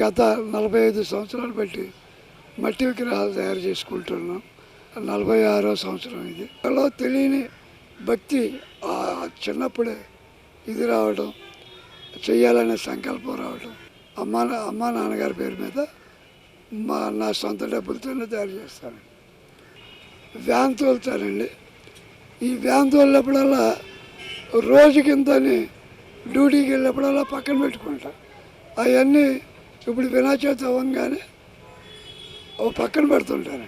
గత నలభై ఐదు సంవత్సరాలు బట్టి మట్టి విగ్రహాలు తయారు చేసుకుంటున్నాం. నలభై ఆరో సంవత్సరం ఇది. అలా తెలియని భక్తి చిన్నప్పుడే ఇది రావడం చెయ్యాలనే సంకల్పం రావడం. అమ్మ అమ్మ అమ్మా నాన్నగారి పేరు మీద మా నా సొంత డబ్బులతోనే తయారు చేస్తాను వ్యాన్ తోలుతానండి ఈ వ్యాన్ తోలినప్పుడల్లా రోజుకింతని డ్యూటీకి వెళ్ళినప్పుడల్లా పక్కన పెట్టుకుంటా. అవన్నీ ఇప్పుడు వినాయక చవితి అవ్వగానే ఓ పక్కన పెడుతుంటాను.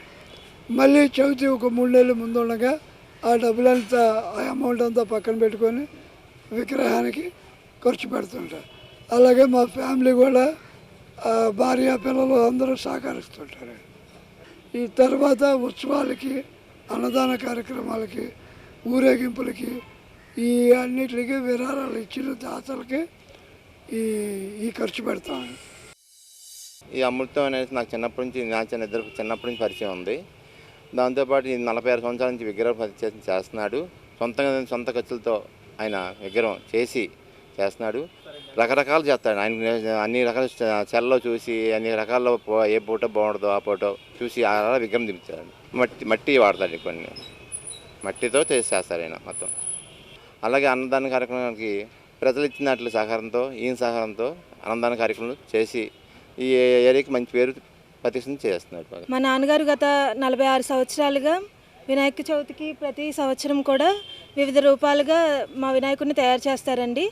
మళ్ళీ చవితి ఒక మూడు నెలలు ముందు ఉండగా ఆ డబ్బులంతా ఆ అమౌంట్ అంతా పక్కన పెట్టుకొని విగ్రహానికి ఖర్చు పెడుతుంటారు అలాగే మా ఫ్యామిలీ కూడా భార్య పిల్లలు అందరూ సహకరిస్తుంటారు. ఈ తర్వాత ఉత్సవాలకి అన్నదాన కార్యక్రమాలకి ఊరేగింపులకి ఈ అన్నిటికి విరాళాలు ఇచ్చిన దాతలకి ఈ ఈ ఖర్చు పెడతాను. ఈ అమృతం అనేది నాకు చిన్నప్పటి నుంచి నా చిన్న ఇద్దరు చిన్నప్పటి నుంచి పరిచయం ఉంది. దాంతోపాటు ఈ నలభై ఆరు సంవత్సరాల నుంచి విగ్రహం పరిచయం చేస్తున్నాడు. సొంతంగా సొంత ఖర్చులతో ఆయన విగ్రహం చేసి చేస్తున్నాడు. రకరకాలు చేస్తాడు. ఆయన అన్ని రకాల సెల్లో చూసి అన్ని రకాల్లో ఏ ఫోటో బాగుంటుందో ఆ ఫోటో చూసి అలా విగ్రహం దింపుతాడు మట్టి మట్టి వాడతాడు కొన్ని. మట్టితో చేసి చేస్తారు ఆయన మొత్తం. అలాగే అన్నదాన కార్యక్రమానికి ప్రజలు ఇచ్చినట్లు సహకారంతో ఈయన సహకారంతో అన్నదాన కార్యక్రమాలు చేసి ఈ ఏరియాకి మంచి పేరు ప్రతిష్ఠ చేస్తున్నాడు మా నాన్నగారు గత నలభై ఆరు సంవత్సరాలుగా వినాయక చవితికి ప్రతి సంవత్సరం కూడా వివిధ రూపాలుగా మా వినాయకుడిని తయారు చేస్తారండి.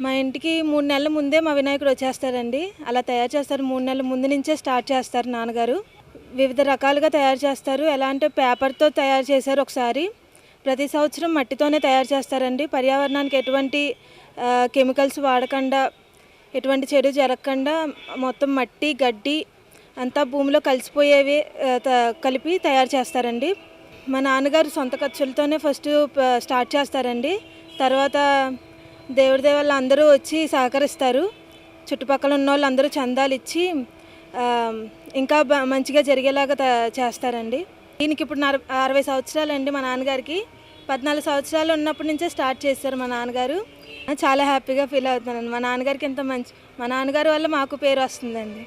మా ఇంటికి మూడు నెలల ముందే మా వినాయకుడు వచ్చేస్తారండి. అలా తయారు చేస్తారు. మూడు నెలల ముందు నుంచే స్టార్ట్ చేస్తారు నాన్నగారు. వివిధ రకాలుగా తయారు చేస్తారు. ఎలా అంటే పేపర్తో తయారు చేశారు ఒకసారి. ప్రతి సంవత్సరం మట్టితోనే తయారు చేస్తారండి. పర్యావరణానికి ఎటువంటి కెమికల్స్ వాడకుండా ఎటువంటి చెడు జరగకుండా మొత్తం మట్టి గడ్డి అంతా భూమిలో కలిసిపోయేవి త- కలిపి తయారు చేస్తారండి. మా నాన్నగారు సొంత ఖర్చులతోనే ఫస్ట్ స్టార్ట్ చేస్తారండి. తర్వాత దేవుడి దేవాళ్ళు అందరూ వచ్చి సహకరిస్తారు. చుట్టుపక్కల ఉన్న వాళ్ళు అందరూ చందాలు ఇచ్చి ఇంకా మంచిగా జరిగేలాగా చేస్తారండి. దీనికి ఇప్పుడు నర అరవై సంవత్సరాలండి మా నాన్నగారికి. పద్నాలుగు సంవత్సరాలు ఉన్నప్పటి నుంచే స్టార్ట్ చేశారు మా నాన్నగారు. చాలా హ్యాపీగా ఫీల్ అవుతున్నాను. మా నాన్నగారికి ఎంత మంచి మా నాన్నగారి వల్ల మాకు పేరు వస్తుందండి.